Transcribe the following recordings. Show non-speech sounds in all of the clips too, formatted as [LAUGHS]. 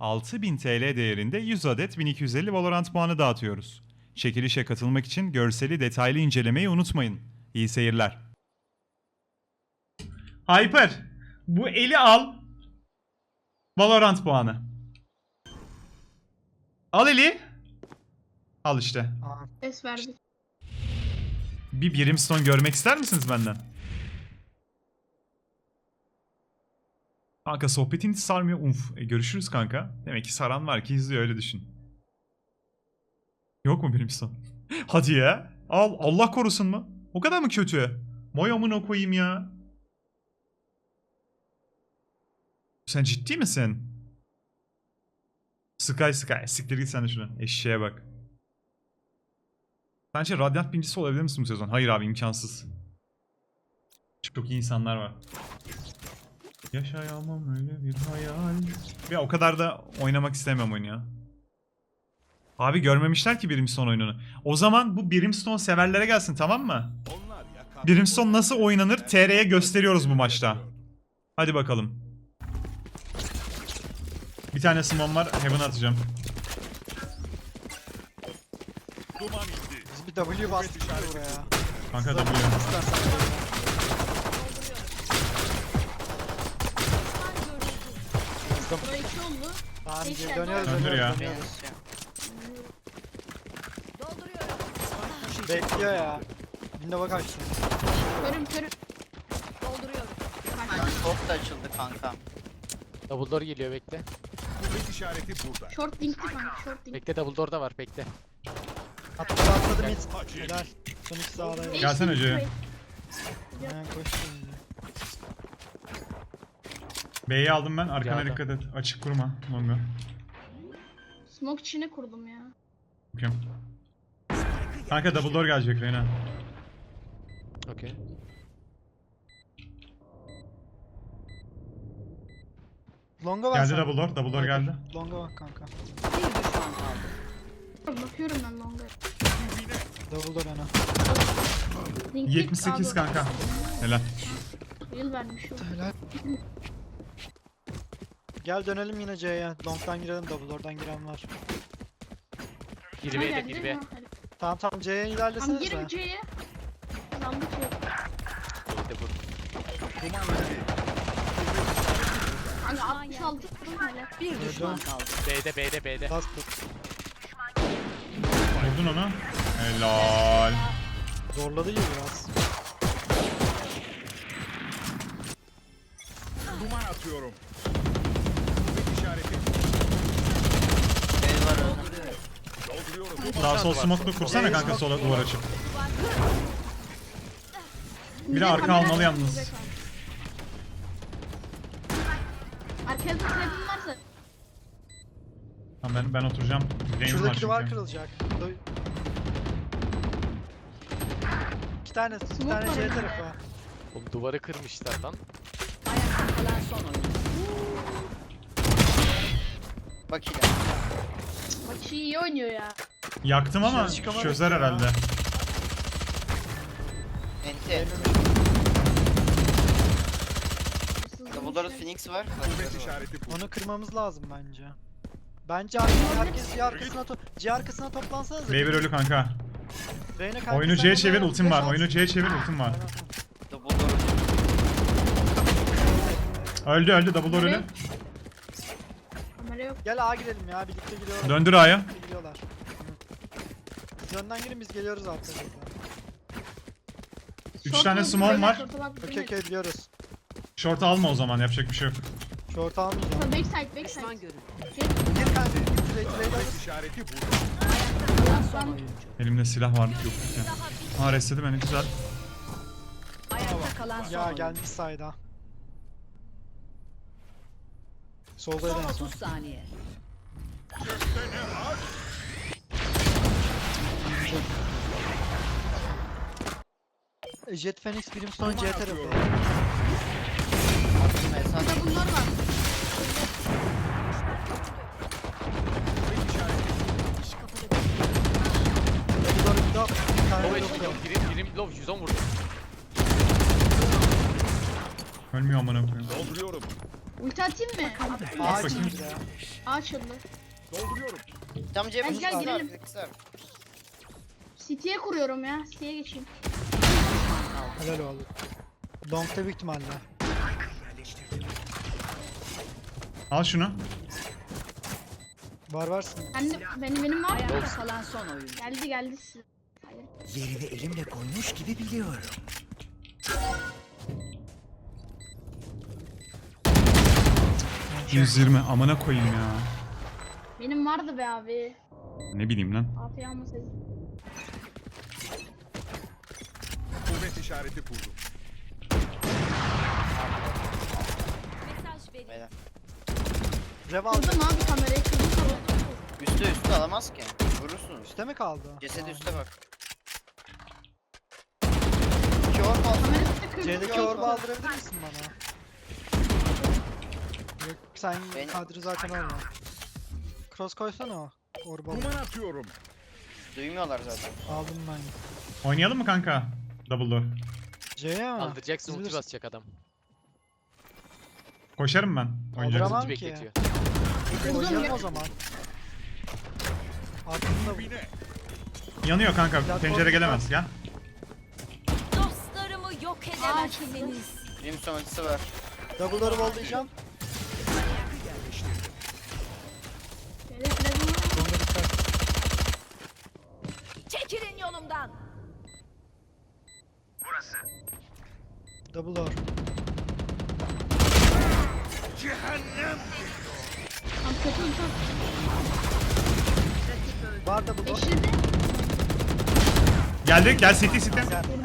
6000 TL değerinde 100 adet 1250 Valorant puanı dağıtıyoruz. Çekilişe katılmak için görseli detaylı incelemeyi unutmayın. İyi seyirler. Hyper, bu eli al. Valorant puanı. Al eli. Al işte. Ses verdik. Bir Brimstone görmek ister misiniz benden? Kanka sohbetin hiç sarmıyor. Umf. E, görüşürüz kanka. Demek ki saran var ki izliyor öyle düşün. Yok mu Brimstone? [LAUGHS] Hadi ya. Al Allah korusun mu? O kadar mı kötü? Moy amına koyayım ya. Sen ciddi misin? Sky Sky. Siktir git sen de şuna. Eşeğe bak. Bence Radiant birincisi olabilir misin bu sezon? Hayır abi imkansız. Çok iyi insanlar var. Yaşayamam öyle bir hayal. Ya o kadar da oynamak istemem oyunu ya. Abi görmemişler ki Brimstone oyununu. O zaman bu Brimstone severlere gelsin tamam mı? Brimstone nasıl oynanır TR'ye gösteriyoruz bu maçta. Hadi bakalım. Bir tane smon var. Heaven atacağım. Biz bir W bastık buraya. Kanka W. Bura iki oldu. Tamam Beş dönüyoruz Döndür dönüyoruz ya. dönüyoruz. Bekliyor ya. Window'a kaçtı. Körüm körüm. Dolduruyorum. Top da açıldı kanka. Double door geliyor bekle. Kuvvet işareti burada. Short linkti kanka short link. Bekle double door da var bekle. Atladı atladı mid. Helal. Son iki sağda. Beş Gelsene link, Hacı. beş. B'yi aldım ben. Arkana Geldim. dikkat et. Açık kurma. Longa. Smoke içine kurdum ya. Bakıyorum. Kanka double door gelecek Reyna. Okey. Longa bak Geldi sen. double door. Double door geldi. Longa bak kanka. Bakıyorum ben longa. Double door ana. Linkti, 78 abi. kanka. Helal. Yıl vermiş o. Helal. Gel dönelim yine C'ye. Long'dan girelim double door'dan giren var. Gir Ha, B'de geldi, gir B. ha, hadi. Tamam tamam C'ye Tamam ilerlesenize. girin C'ye. Landı ki. Bekle vur. Hani 66 kurdum hele. Bir düşman kaldı. B'de B'de B'de. Last put. Vurdun onu. Helal. Zorladı gibi biraz. Duman atıyorum. Kuvvet işareti Bey var önünde. dolduruyorum. Sağ sol smoke'lu kursana kanka sola duvar açıp. Bir de arka almalı yalnız. Arkaya da trap'im varsa. Tamam ben, ben oturacağım. Game var Şuradaki duvar çünkü. kırılacak. İki tane, iki tane önünde. tarafı. Oğlum duvarı kırmışlar lan. Ayakta kalan son oyuncu. Bak ile. Bak şey iyi oynuyor ya. Yaktım ama Dışarı çıkamadık çözer ya. herhalde. Enti. İşler. Phoenix var. Kuvvet işareti burada. Onu kırmamız lazım bence. Bence herkes, herkes C arkasına, to C arkasına toplansanız. B1 ölü kanka. Oyunu C'ye çevir ultim var. Oyunu C'ye çevir ultim var. Double door. Öldü öldü double door ölü. Nereye? Kamera yok. Gel A girelim ya birlikte gidiyorlar. Döndür A'ya. Birlikte. Önden girin biz geliyoruz arkadaşlar. Üç Short tane beyler, var. Okey okey biliyoruz. Short alma o zaman yapacak bir şey yok. Short almayacağım. Backside backside. Düşman. Gir kanka. İşareti burada. Elimde silah vardı yok ya. Ha restledi beni güzel. Ayakta kalan son Ya gelmiş sayda. Son en son. 30 saniye. Jet Phoenix Brimstone C tarafı. Attım Esat. Burada bunlar var. Hadi Low yok HP. Birim, birim low 110 vurdum. Ölmüyor amına koyayım. Dolduruyorum. Ulti atayım mı? Ağaç? Aa açıldı. Dolduruyorum. Tam cebim Gel, gel, girelim. kısa. City'ye kuruyorum ya. City'ye geçeyim. Helal oldu. Long'da büyük ihtimalle. Al şunu. Var varsın. Ben de, benim benim var. Ayakta kalan son oyuncu. Geldi geldi size. Hayır. Yerini elimle koymuş gibi biliyorum. Cık, 120 amına koyayım ya. Benim vardı be abi. Ne bileyim lan. Afiyet olmasın. Kuvvet işareti kurdum. Beyler. Rev aldı. Kırdım abi kamerayı kırdım kamerayı. Üste üste alamaz ki. Vurursunuz. Üste mi kaldı? Cesedi üste bak. İki orb al. Kamerayı kırdım. C'deki orba aldırabilir misin bana? Yok sen Ben- kadri zaten oyna. Cross koysana o. Orba Duman atıyorum. Duymuyorlar zaten. aldım ben. Oynayalım mı kanka? Double door. C'ye mi? Aldıracaksın ulti basacak adam. Koşarım ben. Ulti ki. bekletiyor. Oynayalım ya. o zaman. Aklımda bu. Yanıyor kanka. Platform Pencere gelemez. Gel. Dostlarımı yok edemezsiniz. Brimstone ultisi var. Double door'u bollayacağım. Double door. Tam kötü attı. Var double door. Beşirdi. Geldi. Gel.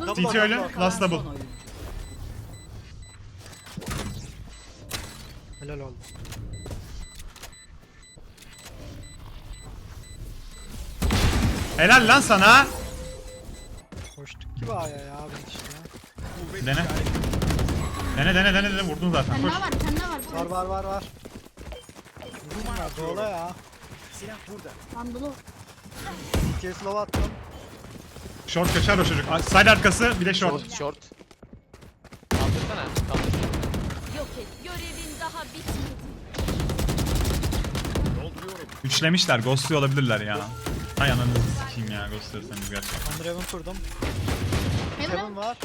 Double door, CT öyle. Last double. Helal oldu. Helal lan sana. Koştuk gibi aya ya abi işte. Dene. Dene dene dene dene. Vurdun zaten. Koş. ne var? Sen ne var? Var var var var. Atıyorum. dola ya. Silah burada. Bandolu. BTS low attım. Short kaçar o çocuk. Side arkası bir de short. Short. Short. Kaldırsana. Kaldır. Yok et. Görevin daha bitmedi. Üçlemişler. Ghostluyor olabilirler ya. Hay ananızı sikeyim ya. Ghostlarsanız gerçekten. Underhaven kurdum. Hemen Heaven var.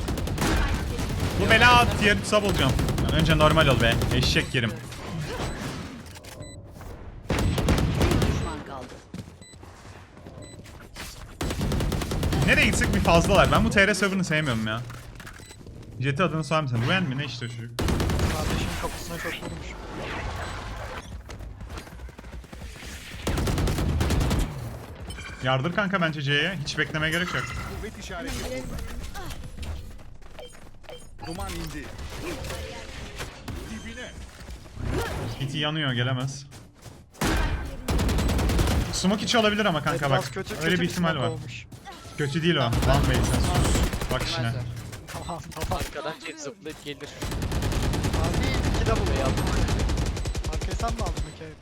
Bu bela at diğer sub olacağım. Yani önce normal ol be. Eşek yerim. Bir düşman kaldı. Nereye gitsek bir fazlalar. Ben bu TR server'ını sevmiyorum ya. Jet'i adını sorar mısın? Ruyen mi? Ne işte o çocuk? Kardeşim kapısına çok vurmuş. Yardır kanka bence C'ye. Hiç beklemeye gerek yok. Duman indi. Dibine. CT yanıyor gelemez. Smoke içi olabilir ama kanka Evet, bak. biraz kötü, Öyle kötü bir ihtimal smoke var. Olmuş. Kötü değil o. One way sen sus. Bak işine. Bilmezler. Tamam [LAUGHS] tamam. Arkadan jet zıplayıp gelir. Abi iki double ya. Arkaya sen mi aldın Mikael?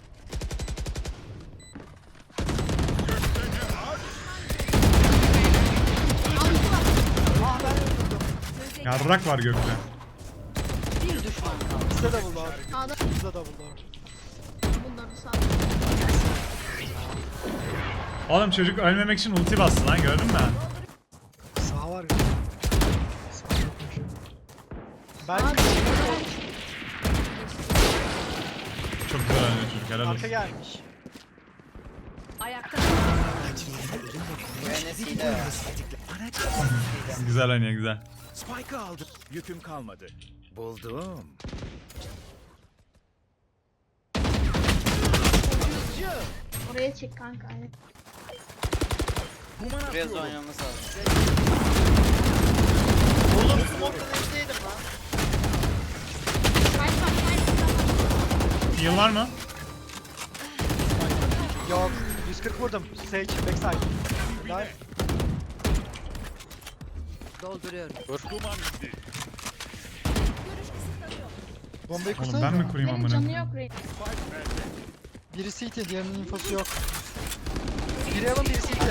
Yarrak var gökte. Bir düşman kaldı. Bizde double door. Sağda. Bizde double door. Bunları sağda. Oğlum çocuk ölmemek için ulti bastı lan gördün mü? Sağ var. Sağ yokmuş. Ben. Çok güzel oynuyor çocuk helal arka olsun. gelmiş. Ayakta kalan Mühendisiyle. Güzel oynuyor güzel. Spike'ı aldım. Yüküm kalmadı. Buldum. Oraya çek kanka. Duman Buraya atıyorum. oynamamız lazım. Oğlum smoke'dan üstteydim lan. Fight var. Heal var mı? Yok 140 vurdum. Sage backside. Dive. Dolduruyorum. Duman indi. Bombayı Oğlum ben mi kurayım Benim amına? canı yok Rey. Biri CT, diğerinin infosu yok. Biri Evan, biri CT.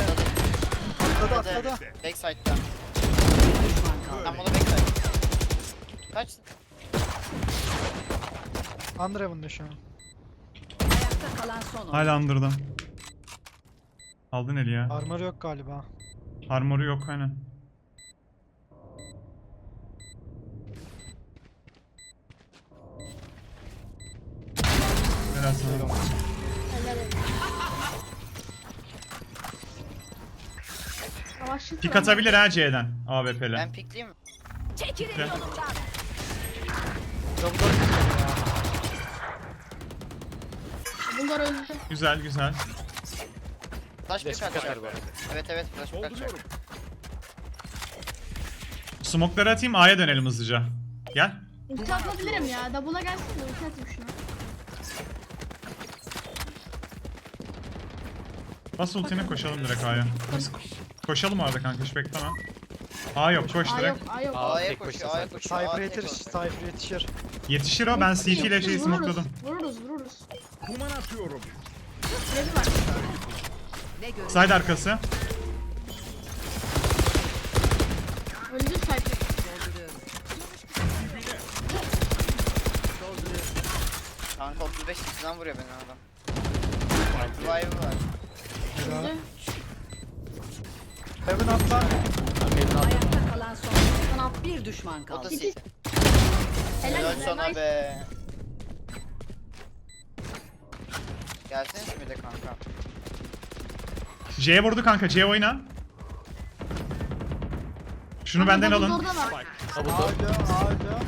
Atladı, atladı. Backside'da. Bir düşman kaldı. Tam ona backside. Kaç? Underhaven'da şu an. Ayakta kalan son. Hala under'da. Aldın eli ya. Armor yok galiba. Armoru yok aynen. Helal sana. Savaşçı Pik atabilir ha C'den AWP'le. Ben pikleyeyim mi? Çekilin yolumdan. Door tutuyor ya. Bunlar öldü. Güzel güzel. Flash pick atacak. atar bu arada. Evet evet flash pick atacak. Smoke'ları atayım A'ya dönelim hızlıca. Gel. Ulti atabilirim ya. Double'a gelsin de ulti atayım şuna. Bas ultine koşalım direkt A'ya. Bas- Koşalım A'da kanka hiç bekleme. A yok koş Aa direkt. yok, aa yok. A'ya koşuyor, A'ya koşuyor. Cypher koşuyor. Cypher yetişir. Yetişir o ben CT ile şeyi Vururuz, smokeladım. Vururuz, vururuz. Kuman atıyorum. Rezi var. Side arkası. Öldü. Dolduruyorum. Kanka 35 sizden vuruyor beni adam. Revive var. Öldü. Heaven atla. Kanka elini al. Ayakta kalan son. Sana. Bir düşman O da kaldı. City. CT. Helal Helal be, sana nice. be. Gelsene şimdi de kanka. C'ye vurdu kanka C oyna. Şunu benden alın. var. Ağaca, ağaca.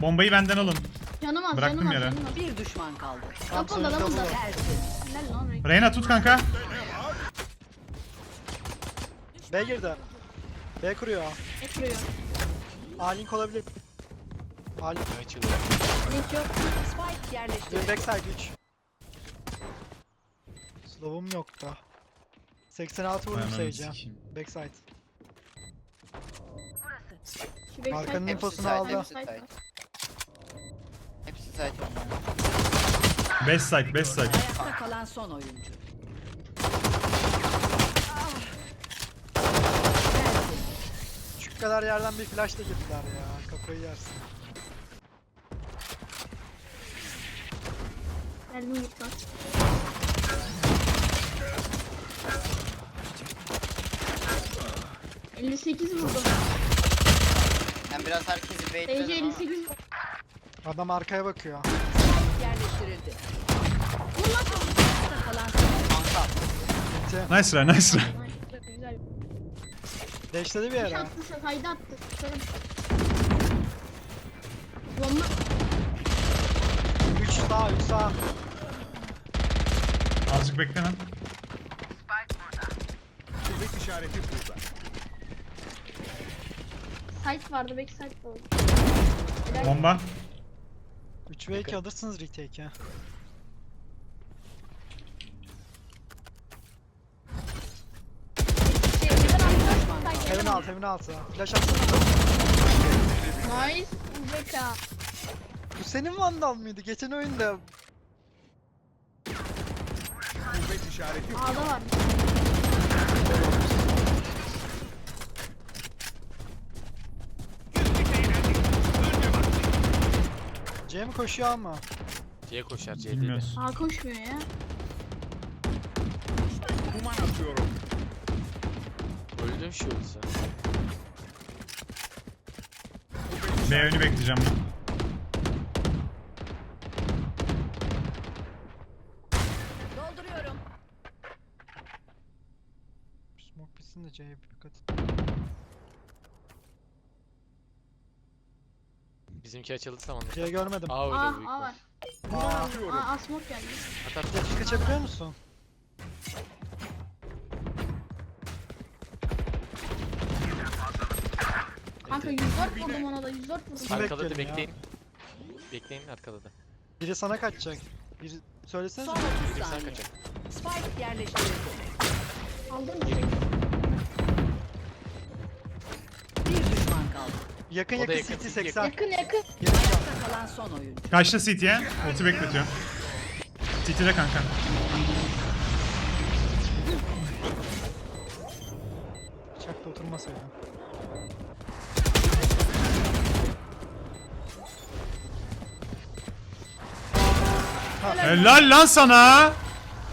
Bombayı benden alın. Canım az, Bıraktım canım az, yere. canım az. Bir düşman kaldı. Double'da. bu. Tersin. Helal lan Ray. Reyna tut kanka. B girdi. B kuruyor. Ne kuruyor? A-Link olabilir. A-Link. Açılıyor. Link yok. Spike yerleşti. Bir backside 3. Slow'um yok da. 86 vurdum sikeyim. Backside. Şu backside Arkanın var. infosunu aldı. Hepsi var. Hepsi oynuyor. Best side best side. Ayakta kalan son oyuncu. Kadar yerden bir flash da girdiler ya. Kafayı yersin. Geldim lan. ...58 vurdum. Ben biraz herkesi TC baitledim ama. 58 Adam arkaya bakıyor. Yerleştirildi. Oyuncu. Kanka. Nice try nice try. Dashladı bir yere. attı, kaydı attı. Tutarım. Bomba. 3 sağ 3 sağ. Azıcık bekle lan. Kuvvet işareti burada. Site vardı, back site de oldu. Helal. Bomba. 3 ve 2 alırsınız retake'e. Şey, neden attı? Site Heaven alt, Heaven altı. Flash atsana. Nice. Zeka. Bu senin Vandal mıydı? Geçen oyunda Kuvvet işareti A'da var. C mi koşuyor ama? C'ye koşar C'de de. Bilmiyoruz. A koşmuyor ya. kuman atıyorum. Şu yıldızı. B önü bekleyeceğim ben. Dolduruyorum. Smoke bitsin de C'ye bir dikkat. Bizimki açıldı tamamdır. C görmedim. A öyle A, büyük A var. Aa, A, A smoke geldi. At at. Flash kaçabiliyor musun? Kanka 104 vurdum ona da 104 vurdum. Ar- Arkada da bekleyelim ya. bekleyin. Bekleyin arkada da. Biri sana kaçacak. Biri söylesene. Son 30 Biri sana saniye. kaçacak. Spike yerleştirildi. Aldın mı? Bir düşman kaldı. Yakın O da yakın yakın, CT 80. Yakın yakın. Ayakta kalan son oyuncu. Kaçta CT'ye? Ulti bekletiyor. CT'de kanka. Bıçakta oturmasaydı. Helal lan sana.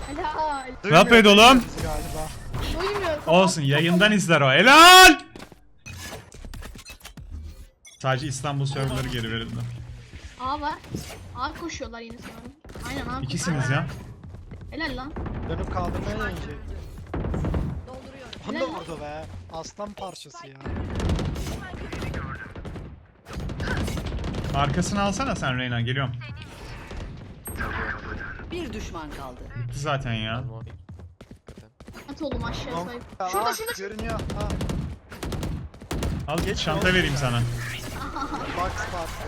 Helal. Ne yapıyordu oğlum? Bizi Galiba. Duymuyor. Olsun yayından izler o. Helal. Sadece İstanbul serverları geri verildi. A var. A koşuyorlar yine sanırım. Aynen A İkisiniz ya. Helal lan. Dönüp kaldırmaya. Dolduruyorum. Onu da vurdu be. Aslan parçası ya. Arkasını alsana sen Reyna geliyorum. Bir düşman kaldı. Zaten ya. At oğlum aşağı sayıp. Aa, Şurada şurada. Görünüyor. Ha. Al Geç çanta oğlum vereyim sana. Box bastı.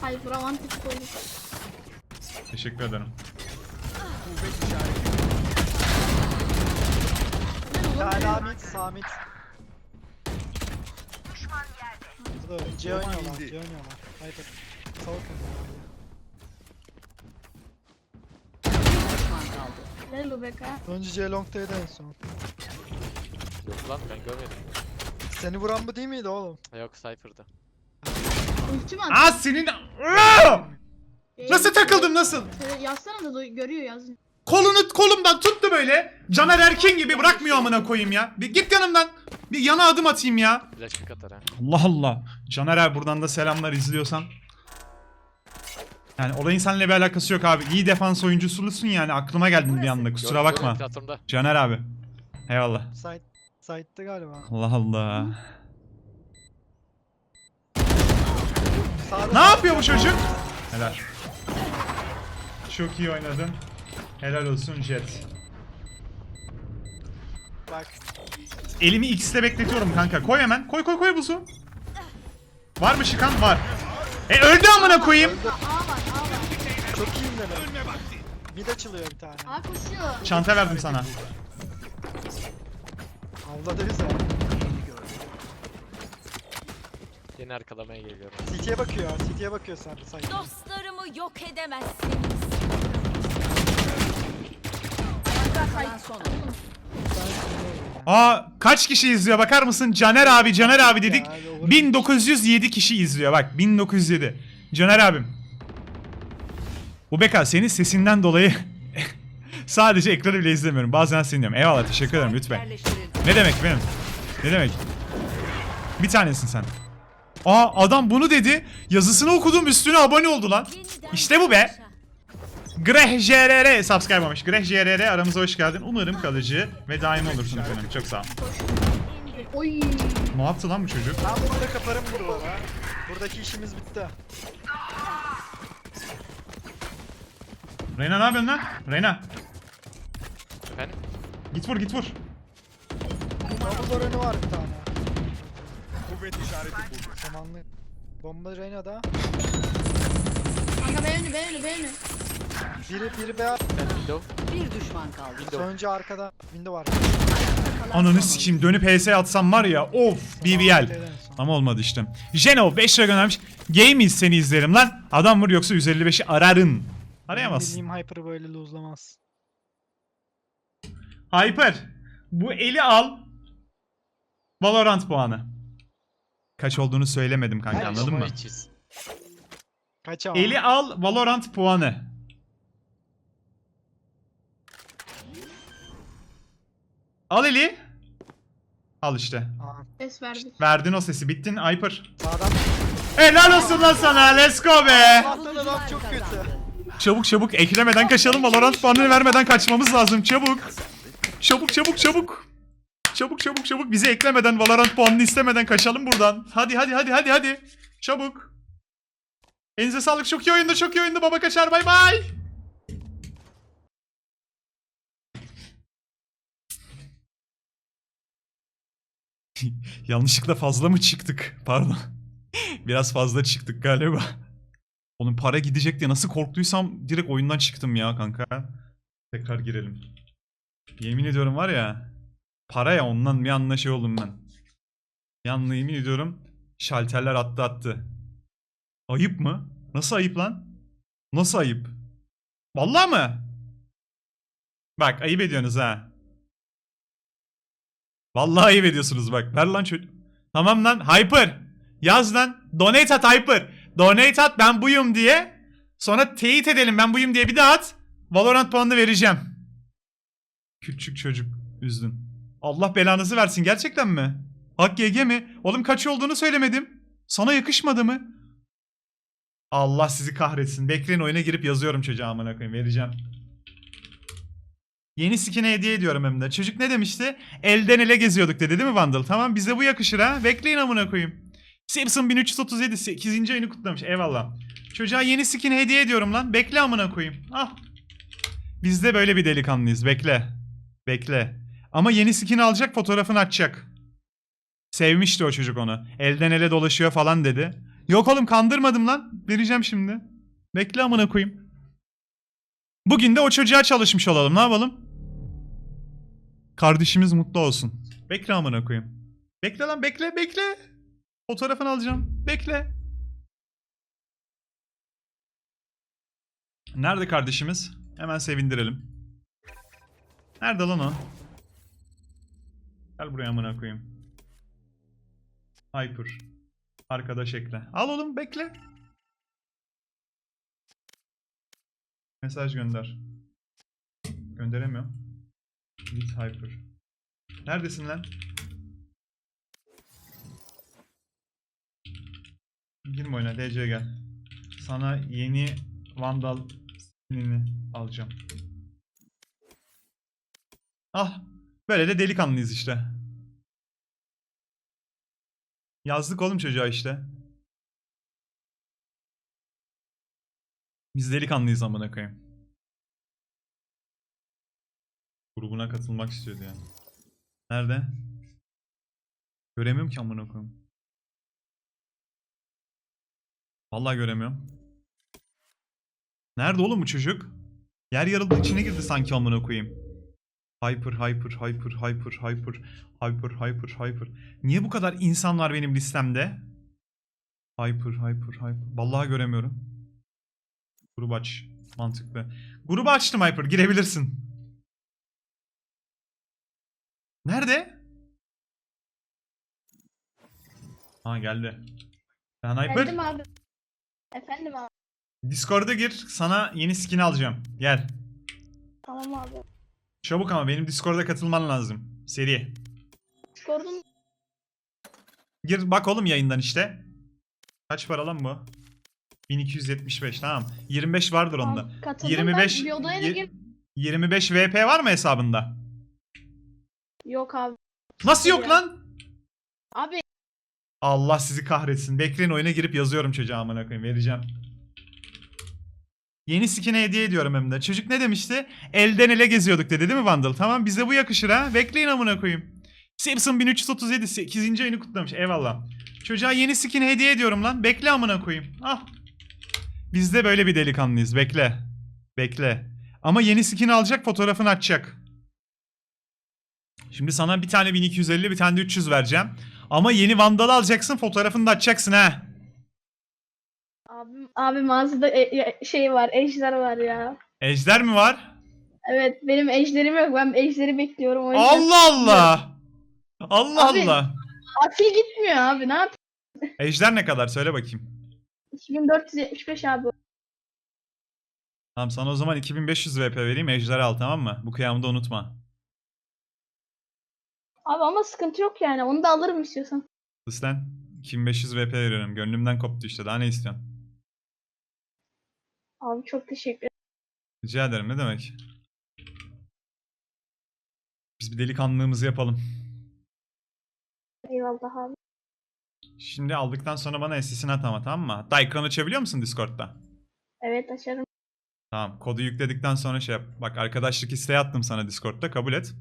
Hayır Bravantik koyduk. Teşekkür ederim. Salamit, Samit. Burada C oynuyorlar, C oynuyorlar. Haydi. Savuk oynuyorlar. Bir düşman Helal Lubeka. Önce C long'taydı en son. Yok lan ben görmedim. Seni vuran bu değil miydi oğlum? Yok Cypher'da. Ulti mi at? Aa senin... Aa! Ee, Nasıl takıldım nasıl? Şöyle Yazsana da duy- görüyor yaz. Kolunu kolumdan tuttu böyle. Caner Erkin gibi bırakmıyor amına koyayım ya. Bir git yanımdan. Bir yana adım atayım ya. Flash pick atar ha. Allah Allah. Caner abi buradan da selamlar izliyorsan. Yani olayın seninle bir alakası yok abi. İyi defans oyuncususun yani aklıma geldin bir anda kusura Gördüm, bakma. Platformda. Caner abi. Eyvallah. Side, side'de galiba. Allah Allah. Ne yapıyor bu çocuk? Helal. Çok iyi oynadın. Helal olsun Jet. Bak. Elimi X'te bekletiyorum kanka. Koy hemen. Koy koy koy buzu. Var mı çıkan? Var. E öldü amına koyayım. Var. Çok iyiyim demek. Mid açılıyor bir tane. A koşuyor. Çanta verdim sana. Avladı bize. Yeni arkalamaya geliyorum. CT'ye bakıyor, CT'ye bakıyor sen de side. Dostlarımı yok edemezsiniz. Kalan son oyuncu. Aa kaç kişi izliyor bakar mısın? Caner abi Caner abi dedik. Ya, olur. 1907 kişi izliyor bak 1907. Caner abim. Bu beka senin sesinden dolayı [LAUGHS] sadece ekranı bile izlemiyorum. Bazen seni diyorum. Eyvallah teşekkür ederim lütfen. Ne demek benim? Ne demek? Bir tanesin sen. Aa adam bunu dedi. Yazısını okudum üstüne abone oldu lan. İşte bu be. Greh JRR subscribe olmuş. Greh JRR aramıza hoş geldin. Umarım kalıcı ve daim olursun efendim. Çok sağ ol. Oy. Ne yaptı lan bu çocuk? Ben burada kaparım buralara. Buradaki işimiz bitti. Reyna ne yapıyorsun lan? Reyna Efendim? git vur git vur. Double önü var bir tane. Kuvvet işareti buldu. Zamanlı. Bomba Reyna'da. Kanka beğeni beğeni beğeni. Biri biri B. Ben window. Bir düşman kaldı. Sonuncu arkada. Window var. Ananı sikeyim dönüp HS atsam var ya of BBL. Ama olmadı işte. Jeno 5 lira göndermiş. Game iz seni izlerim lan. Adam vur yoksa 155'i ararın. Arayamazsın. Bildiğim Hyper'ı böyle lose'lamaz. Hyper. Bu eli al. Valorant puanı. Kaç olduğunu söylemedim kanka Hayır, anladın mı? İçiz. Kaç ama? Eli al Valorant puanı. Al eli. Al işte. Ses verdik. Verdin o sesi. Bittin Hyper. sağdan. Helal olsun lan sana. Let's go be. Allah'tan adam çok kötü. Çabuk çabuk eklemeden kaçalım. Valorant puanını vermeden kaçmamız lazım. Çabuk. Çabuk çabuk çabuk. Çabuk çabuk çabuk. Bizi eklemeden Valorant puanını istemeden kaçalım buradan. Hadi hadi hadi hadi hadi. Çabuk. Elinize sağlık. Çok iyi oyundu. Çok iyi oyundu. Baba kaçar. Bay bay. [LAUGHS] Yanlışlıkla fazla mı çıktık? Pardon. [LAUGHS] Biraz fazla çıktık galiba. Onun para gidecek diye nasıl korktuysam direkt oyundan çıktım ya kanka. Tekrar girelim. Yemin ediyorum var ya. Para ya ondan bir anda şey oldum ben. Bir anda yemin ediyorum. Şalterler attı attı. Ayıp mı? Nasıl ayıp lan? Nasıl ayıp? Vallahi mı? Bak ayıp ediyorsunuz ha. Vallahi ayıp ediyorsunuz bak. Ver lan çocuk. Tamam lan Hyper. Yaz lan. Donate at Hyper. Donate at ben buyum diye. Sonra teyit edelim ben buyum diye bir daha at. Valorant puanını vereceğim. Küçük çocuk üzdün. Allah belanızı versin gerçekten mi? Hak GG mi? Oğlum kaç olduğunu söylemedim. Sana yakışmadı mı? Allah sizi kahretsin. Bekleyin oyuna girip yazıyorum çocuğa amına koyayım vereceğim. Yeni skin'e hediye ediyorum hem de. Çocuk ne demişti? Elden ele geziyorduk dedi değil mi Vandal? Tamam bize bu yakışır ha. Bekleyin amına koyayım. Simpson 1337 8. ayını kutlamış. Eyvallah. Çocuğa yeni skin hediye ediyorum lan. Bekle amına koyayım. Ah. Biz de böyle bir delikanlıyız. Bekle. Bekle. Ama yeni skin alacak fotoğrafını açacak. Sevmişti o çocuk onu. Elden ele dolaşıyor falan dedi. Yok oğlum kandırmadım lan. Vereceğim şimdi. Bekle amına koyayım. Bugün de o çocuğa çalışmış olalım. Ne yapalım? Kardeşimiz mutlu olsun. Bekle amına koyayım. Bekle lan bekle bekle. Fotoğrafını alacağım. Bekle. Nerede kardeşimiz? Hemen sevindirelim. Nerede lan o? Gel buraya amına koyayım. Hyper. Arkadaş ekle. Al oğlum bekle. Mesaj gönder. Gönderemiyorum. Git Hyper. Neredesin lan? Girme oyuna DC gel. Sana yeni Vandal skinini alacağım. Ah. Böyle de delikanlıyız işte. Yazdık oğlum çocuğa işte. Biz delikanlıyız amına koyayım. Grubuna katılmak istiyordu yani. Nerede? Göremiyorum ki amına koyayım. Vallahi göremiyorum. Nerede oğlum bu çocuk? Yer yarıldı içine girdi sanki amına koyayım. Hyper, hyper, hyper, hyper, hyper, hyper, hyper, hyper. Niye bu kadar insan var benim listemde? Hyper, hyper, hyper. Vallahi göremiyorum. Grup aç. Mantıklı. Grubu açtım Hyper. Girebilirsin. Nerede? Ha geldi. Sen Hyper. Geldim abi. Efendim abi. Discord'a gir. Sana yeni skin alacağım. Gel. Tamam abi. Çabuk ama benim Discord'a katılman lazım. Seri. Discord'un Gir bak oğlum yayından işte. Kaç para lan bu? 1275 tamam. 25 vardır onda. Katıldım 25 ben. Bir odaya da yi- gir. 25 VP var mı hesabında? Yok abi. Nasıl yok Ya. lan? Abi Allah sizi kahretsin. Bekleyin oyuna girip yazıyorum çocuğa amına koyayım. Vereceğim. Yeni skin'e hediye ediyorum hem de. Çocuk ne demişti? Elden ele geziyorduk dedi değil mi Vandal? Tamam bize bu yakışır ha. Bekleyin amına koyayım. Simpson 1337 8. ayını kutlamış. Eyvallah. Çocuğa yeni skin hediye ediyorum lan. Bekle amına koyayım. Ah. Biz de böyle bir delikanlıyız. Bekle. Bekle. Ama yeni skin alacak fotoğrafını açacak. Şimdi sana bir tane 1250 bir tane de 300 vereceğim. Ama yeni Vandal'ı alacaksın fotoğrafını da açacaksın ha. abim abi mağazada e- e- şey var, ejder var ya. Ejder mi var? Evet benim ejderim yok. Ben ejderi bekliyorum o yüzden. Allah Allah. Allah Abi- Allah. Akil gitmiyor abi. Ne yap? Ejder ne kadar söyle bakayım. 2475 abi. Tamam sana o zaman 2500 VP vereyim Ejder'i al tamam mı? Bu kıyamı da unutma. Abi ama sıkıntı yok yani. Onu da alırım istiyorsan. Sus lan. 2500 VP veriyorum. Gönlümden koptu işte. Daha ne istiyorsun? Abi çok teşekkür ederim. Rica ederim ne demek. Biz bir delikanlığımızı yapalım. Eyvallah abi. Şimdi aldıktan sonra bana SS'ini at ama tamam mı? Hatta ekran açabiliyor musun Discord'da? Evet açarım. Tamam. Kodu yükledikten sonra şey yap. Bak arkadaşlık isteği attım sana Discord'da. Kabul et.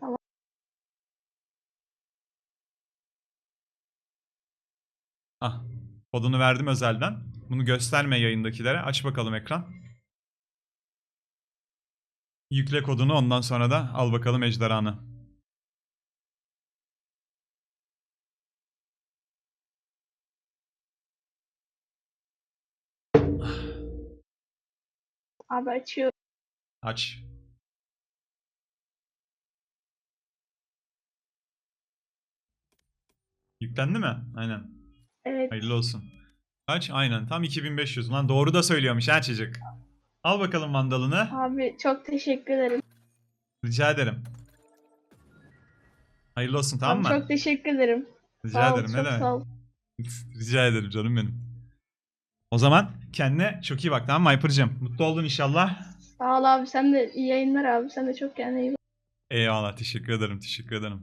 Tamam. Ah. Kodunu verdim özelden. Bunu gösterme yayındakilere. Aç bakalım ekran. Yükle kodunu ondan sonra da al bakalım ejderhanı. Abi açıyor. Aç. Yüklendi mi? Aynen. Evet. Hayırlı olsun. Kaç? Aynen tam 2500. Lan doğru da söylüyormuş ha çocuk. Al bakalım mandalını. Abi çok teşekkür ederim. Rica ederim. Hayırlı olsun tamam mı? Abi çok teşekkür ederim. Rica Sağ ol, ederim ne çok demek. sağ ol. [LAUGHS] Rica ederim canım benim. O zaman kendine çok iyi bak tamam mı Hyper'cığım? Mutlu oldun inşallah. Sağ ol abi sen de iyi yayınlar abi. Sen de çok kendine iyi bak. Eyvallah teşekkür ederim teşekkür ederim.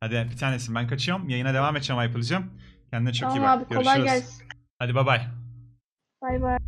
Hadi bir tanesin ben kaçıyorum. Yayına devam edeceğim Hyper'cığım. Kendine çok iyi Tamam bak. abi kolay Görüşürüz. gelsin. Hadi bay bay. Bay bay.